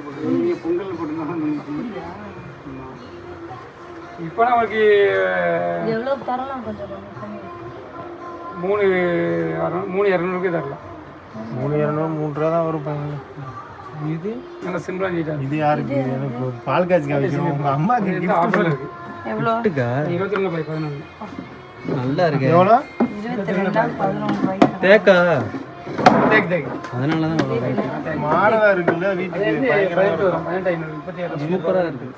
பொங்கல் போட்டு நீங்கள் பொங்கல் இப்போ நமக்கு மூணு மூணு இரநூறுக்கு தரலாம். மூணு இரநூறு மூணு ரூபா தான் வரும் பையன் இது நல்லா சிம்பிளா நீட்டாக இது யாருக்கு எனக்கு பால் காய்ச்சி காய்ச்சணும் உங்கள் அம்மாக்கு கிஃப்ட் ஆஃபர் இருக்கு. எவ்வளோ? இருபத்தி ரெண்டு பை பதினொன்று நல்லா இருக்கு. எவ்வளோ? தேக்கா? அதனால தான். மாடலா இருக்குல்ல வீட்டுக்கு சூப்பரா இருக்கு.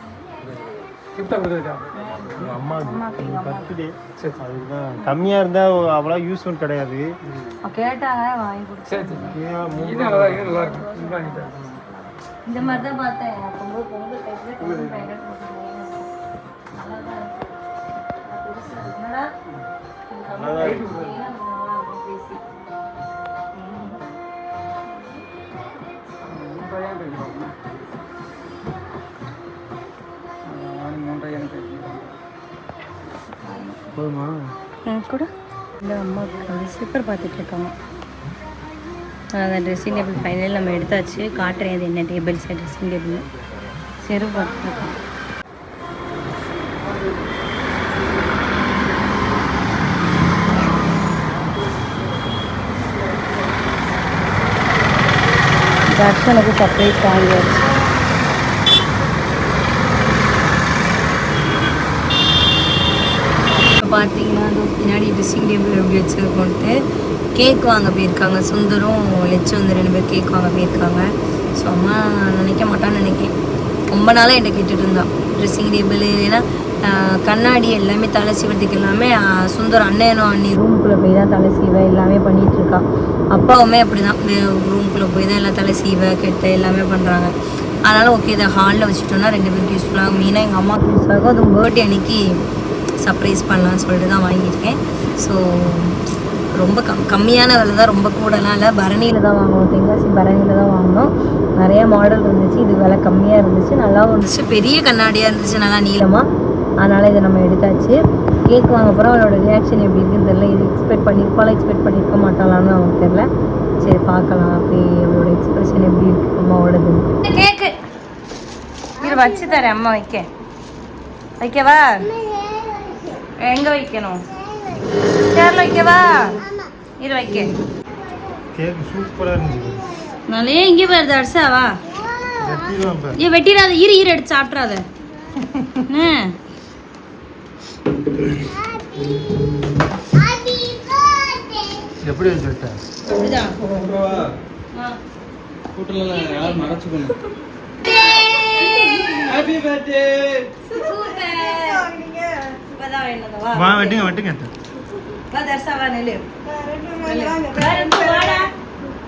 அம்மாவுக்கு பர்த்டே. அதுதான் கம்மியா இருந்தா அவ்வளோ யூஸ்ஃபுல் கிடையாது. கேட்டாங்க வாங்கி இந்த மாதிரி தான் பார்த்தேன் பொங்கல் பொங்கல் டைப்ல போதுமா? கூட. இந்த அம்மா வந்து ஸ்லிப்பர் பார்த்துட்டு இருக்காங்க. அந்த ட்ரெஸ்ஸிங் டேபிள் ஃபைனல் நம்ம எடுத்தாச்சு. காட்டுறேன் இது என்ன டேபிள்ஸ் ட்ரெஸ்ஸிங் டேபிள் செருப்பு பார்த்துருக்கோம் தர்ஷனுக்கு சர்ப்ரைஸ் வாங்கியாச்சு. பார்த்தீங்கன்னா அது பின்னாடி ட்ரெஸ்ஸிங் டேபிள் எப்படி வச்சுருக்கோன்ட்டு கேக் வாங்க போயிருக்காங்க. சுந்தரும் லெச்சு வந்து ரெண்டு பேர் கேக் வாங்க போயிருக்காங்க. ஸோ அம்மா நினைக்க மாட்டான்னு நினைக்கேன் ரொம்ப நாளாக என்கிட்ட கேட்டுட்டு இருந்தான் ட்ரெஸ்ஸிங் டேபிள் ஏன்னா கண்ணாடி எல்லாமே தலை சீவறதுக்கு எல்லாமே சுந்தரம் சுந்தர் அண்ணனும் அண்ணி ரூமுக்குள்ளே போய் தான் தலை சீவ எல்லாமே பண்ணிகிட்ருக்கா அப்பாவுமே அப்படி தான் ரூமுக்குள்ளே போய் தான் எல்லாம் தலை சீவ கெட்ட எல்லாமே பண்ணுறாங்க அதனால் ஓகே இதை ஹாலில் வச்சுட்டோன்னா ரெண்டு பேருக்கு யூஸ்ஃபுல்லாகும் மெயினாக எங்கள் அம்மாவுக்கு யூஸ் ஆகும். அதுவும் பர்த்டே அன்னைக்கு சர்ப்ரைஸ் பண்ணலாம்னு சொல்லிட்டு தான் வாங்கியிருக்கேன். ஸோ ரொம்ப கம் கம்மியான விலை தான் ரொம்ப கூடலாம் இல்லை. பரணியில் தான் வாங்கணும் தென்காசி பரணியில் தான் வாங்கினோம். நிறைய மாடல் இருந்துச்சு இது விலை கம்மியாக இருந்துச்சு நல்லாவும் இருந்துச்சு பெரிய கண்ணாடியாக இருந்துச்சு நல்லா நீளமாக அதனால் இதை நம்ம எடுத்தாச்சு. கேக் வாங்க போகிறோம் அவளோட ரியாக்ஷன் எப்படி இருக்குன்னு தெரியல. இது எக்ஸ்பெக்ட் பண்ணியிருப்பாலும் எக்ஸ்பெக்ட் பண்ணியிருக்க மாட்டாளான்னு அவனுக்கு தெரில சரி பார்க்கலாம். அப்படி அவளோட எக்ஸ்பிரஷன் எப்படி இருக்கு அம்மாவோடது கேக்கு இது வச்சு தரேன் அம்மா வைக்க. வைக்கவா? எங்க வைக்கணும்? சேர்ல வைக்கவா? இரு வைக்க. கேக் சூப்பரா இருந்துச்சு. நாளே இங்கே பாரு வெட்டிடுவான் பாரு. ஏ வெட்டிடாத. இரு இரு எடுத்து சாப்பிட்றாத எப்படி வச்சுட்டேன் அப்படிதான் கூட்டலாம் மறைச்சுக்கணும் ஹாப்பி பர்த்டே வா வெட்டுங்க வெட்டுங்க. தர்சாவா நெல்லு.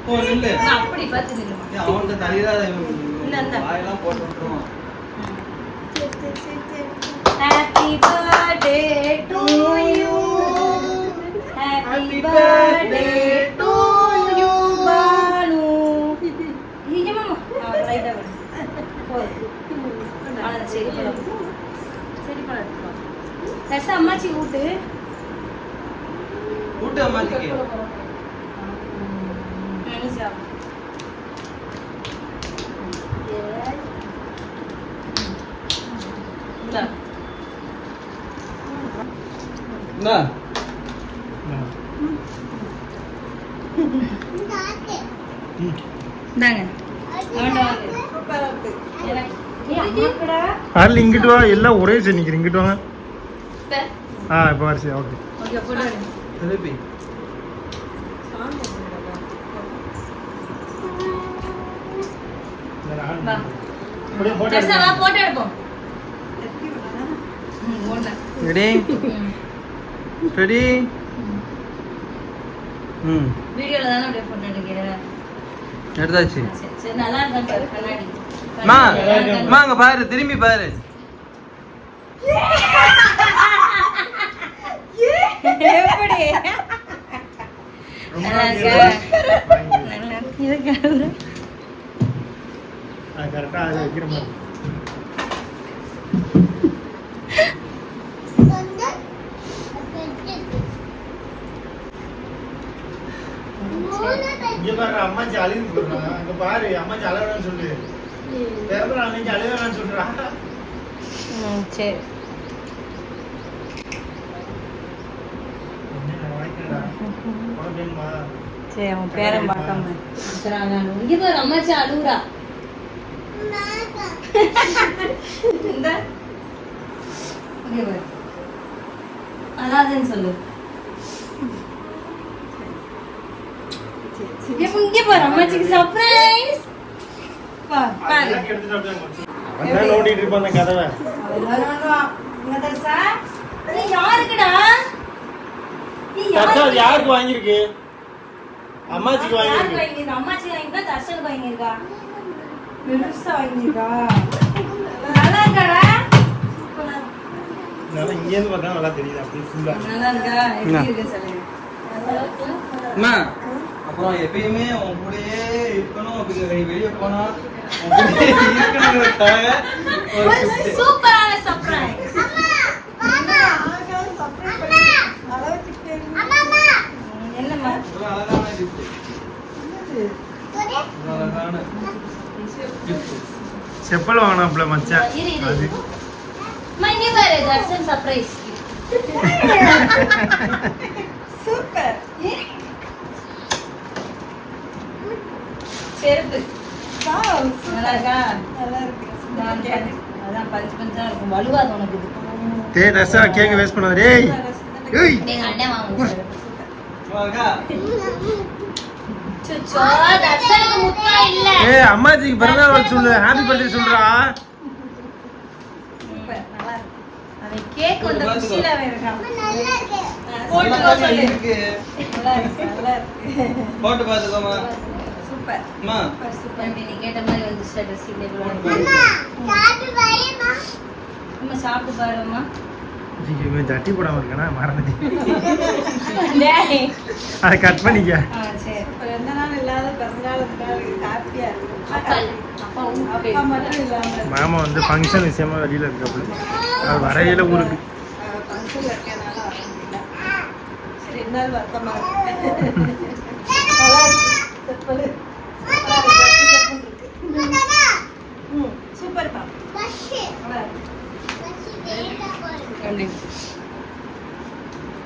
ஓ நில்லு. அப்படி பார்த்து இல்ல. வாயெல்லாம் போட்டு விட்டுருவான். பழம். சரி பழம். தர்சா, அம்மாச்சி ஊட்டு கூட்டு அம்மாச்சிக்கு ம், நீ சாப்பிடு. இந்தா. என்ன அவன்ட வாங்கு. எனக்கு- ஏய், அம்மாக்குடா. அதில் இங்கிட்டு வா. எல்லாம் ஒரே சரி நிற்கிறேன் இங்கிட்டு வாங்க. ஆ இப்போ வரிசை ஓகே போட்டு. திருப்பி. போட்டு. ரெடி. ரெடி ம் வீடியோல தானே அப்படியே எடுக்கிற? எடுத்தாச்சு. சரி, சரி, நல்லா இருக்கான்னு பாரு, கண்ணாடி. அங்க பாரு திரும்பி பாரு. எப்படி? நல்லா இருக்கா? நல்லா இருக்கு. கரெக்டாக அதை வைக்கிற மாதிரி இங்க பாரு அம்மாச்சி அழுது சொல்றாங்க அங்க பாரு அம்மாச்சி அழகான்னு சொல்லு பிறந்த அன்னைக்கு அழுகான்னு சொல்றா ம், சரி சரி அவன் பேரன் பார்க்காம இங்க பாரு அம்மாச்சி அழுகுறா அழாதேன்னு சொல்லு. இங்க பாரு அம்மாச்சிக்கு சர்ப்ரைஸ் பாரு. இருப்பான் கதவை. நீ யாருக்குடா? நீ தர்ஷா, அது யாருக்கு யாருக்கு வாங்கியிருக்கு அம்மாச்சிக்கு யாருக்கு வாங்கியிருக்கு? அம்மாச்சி வாங்கியிருக்கா, தர்ஷனுக்கு வாங்கியிருக்கா? பெருசா வாங்கியிருக்கா? நல்லா இருக்காடா? நல்லா இங்கேருந்து பார்த்தா நல்லா தெரியுது அப்படி ஃபுல்லா நல்லா இருக்கா? எப்படி இருக்கு சொல்லுங்க. அம்மா அப்புறம் எப்பயுமே உன் கூடயே இருக்கணும் அப்படிங்கிற நீ வெளியே போனா உன் கூடயே இருக்கணுங்கிறதுக்காக ஒரு ஒரு gift. சூப்பரான surprise. ம், என்னம்மா? ஒரு அழகான gift. ஒரு அழகான gift. செப்பல் வாங்கினாப்ல மச்சான். அது. இங்க பாரு. சூப்பர். செருப்பு. நல்லா இருக்கா? நான் பாரு. அதான் பஞ்சு பஞ்சா இருக்கும். வலுவாது உனக்கு இது. டேய் ரசா கேக்க வேஸ்ட் பண்ணாத. டேய். ஏய். எங்க அண்ணன் வாங்க ஏய் அம்மாச்சிக்கு பிறந்த நாள் சொல்லு. ஹாப்பி பர்த்டே சொல்றா. கேக் வந்த இருக்கான். போட்டு சொல்லு. நல்லா இருக்கு நல்லா இருக்கு. போட்டு பார்த்துக்கோமா சூப்பர். அம்மா. சூப்பர் நீ கேட்ட மாதிரி வந்துச்சு ட்ரெஸ்ஸிங் டேபிள் அம்மா சாப்பிட்டு பாரும்மா. இவன் ஜட்டி போடாம இருக்கானா? மறந்துட்டு டேய். அதை கட் பண்ணிக்க. மாமா வந்து ஃபங்க்ஷன் விஷயமா வெளியில இருக்காப்புல அது வரையில ஊருக்கு. சரி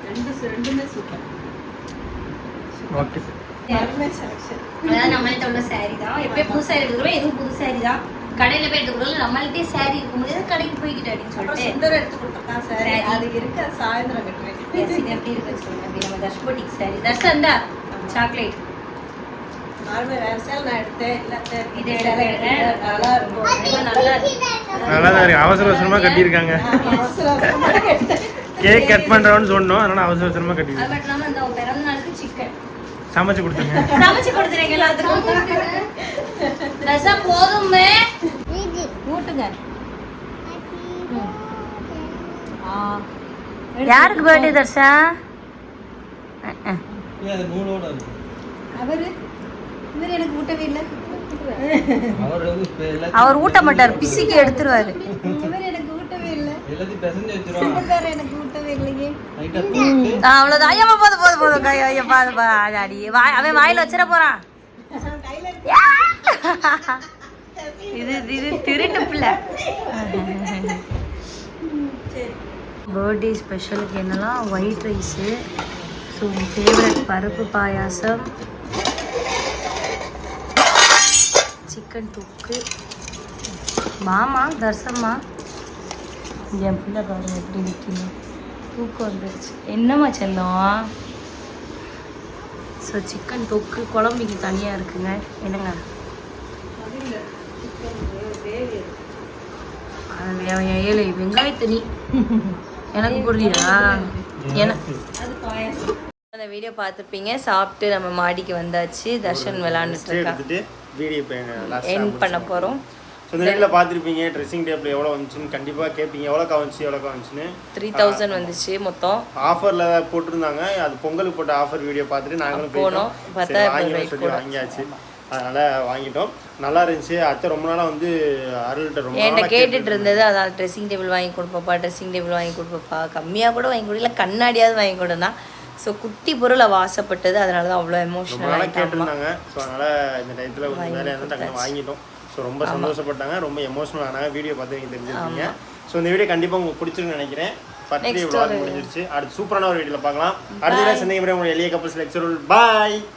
ரெண்டு ரெண்டுமே சூப்பர் ஓகே எல்லாருமே செலெக்ஷன் அதாவது நம்மள்ட்ட உள்ள saree தான். எப்பயும் புது saree எடுக்கிறோம் எதுவும் புது saree தான். கடையில போய் எடுத்துக்கிறோம் நம்மள்ட்டே saree இருக்கும்போது கடைக்கு போய்கிட்டு அப்படின்னு சொல்லிட்டு. சுந்தரம் எடுத்து கொடுத்துருக்கான் சார் சரி. அது இருக்கு சாயந்தரம் கட்டுறேன் இது எப்படி இருக்குன்னு சொல்லுங்க. அப்படி நம்ம சாக்லேட் ரொம்ப நல்லா இருக்கு. நல்லா தான் இருக்கு. அவசர அவசரமா கட்டியிருக்காங்க. கேக் கட் பண்றோம்னு சொன்னோம். அதனால அவசர அவசரமா அது சமைச்சு கொடுத்துருங்க. சமைச்சு கொடுத்துறீங்க எல்லாத்துக்கும். தர்ஷா போதுமே. ஊட்டுங்க. யாருக்கு பர்த்டே தர்ஷா? அவரு? இவர் எனக்கு ஊட்டவே இல்லை. அவர் ஊட்ட மாட்டார். பிசிக்கு எடுத்துருவாரு இவர் எனக்கு ஊட்டவே இல்லை எல்லாத்தையும் பிசைஞ்சு வச்சிருவாங்க வேற எனக்கு ஊட்டவே இல்லையே. லைட்டா தூக்கிட்டு. அவ்வளவுதான். ஐயா போதும் போதும் போதும் கை ஐயா பாது பாடி வாய் அவன் வாயில வச்சிட போறான். இது இது திருட்டு பிள்ளை. பர்த்டே ஸ்பெஷலுக்கு என்னெல்லாம்? ஒயிட் ரைஸு ஸோ ஃபேவரட் பருப்பு பாயாசம் சிக்கன் தொக்கு மாமா தர்சம்மா. என் பிள்ளை பாருங்க எப்படி நிற்கணும் தூக்கம் வந்துருச்சு. என்னம்மா செல்லம்? ஸோ சிக்கன் தொக்கு குழம்புக்கு தனியாக இருக்குங்க. என்னங்க? ஏழை வெங்காயத்தனி எனக்கு புரியுதா எனக்கு அந்த வீடியோ பார்த்துருப்பீங்க சாப்பிட்டு நம்ம மாடிக்கு வந்தாச்சு. தர்ஷன் விளாண்டுட்டு இருக்கான் என் பண்ண போகிறோம் ஸோ இந்த வீட்டில் பார்த்துருப்பீங்க ட்ரெஸ்ஸிங் டேபிள் எவ்வளோ வந்துச்சுன்னு கண்டிப்பாக கேட்பீங்க எவ்வளோக்கா வந்துச்சு எவ்வளோக்கா வந்துச்சுன்னு. த்ரீ தௌசண்ட் வந்துச்சு மொத்தம். ஆஃபரில் போட்டிருந்தாங்க. அது பொங்கலுக்கு போட்ட ஆஃபர் வீடியோ பார்த்துட்டு நாங்களும் போனோம். சொல்லி கூட. வாங்கியாச்சு. அதனால் வாங்கிட்டோம். நல்லா இருந்துச்சு. அத்தை ரொம்ப நாளாக வந்து அருள்கிட்ட ரொம்ப என்கிட்ட கேட்டுட்டு இருந்தது அதான் ட்ரெஸ்ஸிங் டேபிள் வாங்கி கொடுப்பப்பா ட்ரெஸ்ஸிங் டேபிள் வாங்கி கொடுப்பப்பா கம்மியாக கூட வாங்கி கொடு இல்லை கண்ணாடியாவது வாங்கி கொடுனா ஸோ குட்டி பொருள் அவள் ஆசைப்பட்டது. அதனால தான் அவ்வளோ ரொம்ப எமோஷனல் நாளாக ஆகிட்டாமா கேட்டிருந்தாங்க. ஸோ அதனால் இந்த டயத்தில் கொஞ்சம் வேலையாக இருந்தால் வாங்கிட்டோம். ஸோ ரொம்ப சந்தோஷப்பட்டாங்க. ரொம்ப எமோஷனல் ஆனாங்க. வீடியோ பார்த்து நீங்கள் தெரிஞ்சிருக்கீங்க ஸோ இந்த வீடியோ கண்டிப்பாக உங்களுக்கு பிடிச்சிருக்குன்னு நினைக்கிறேன். பர்த்டே ஒரு- முடிஞ்சிருச்சு. அடுத்து சூப்பரான ஒரு வீடியோல பார்க்கலாம். அடுத்த சந்தேகம் எளிய கப்பல்ஸ் லெக்சர் பாய்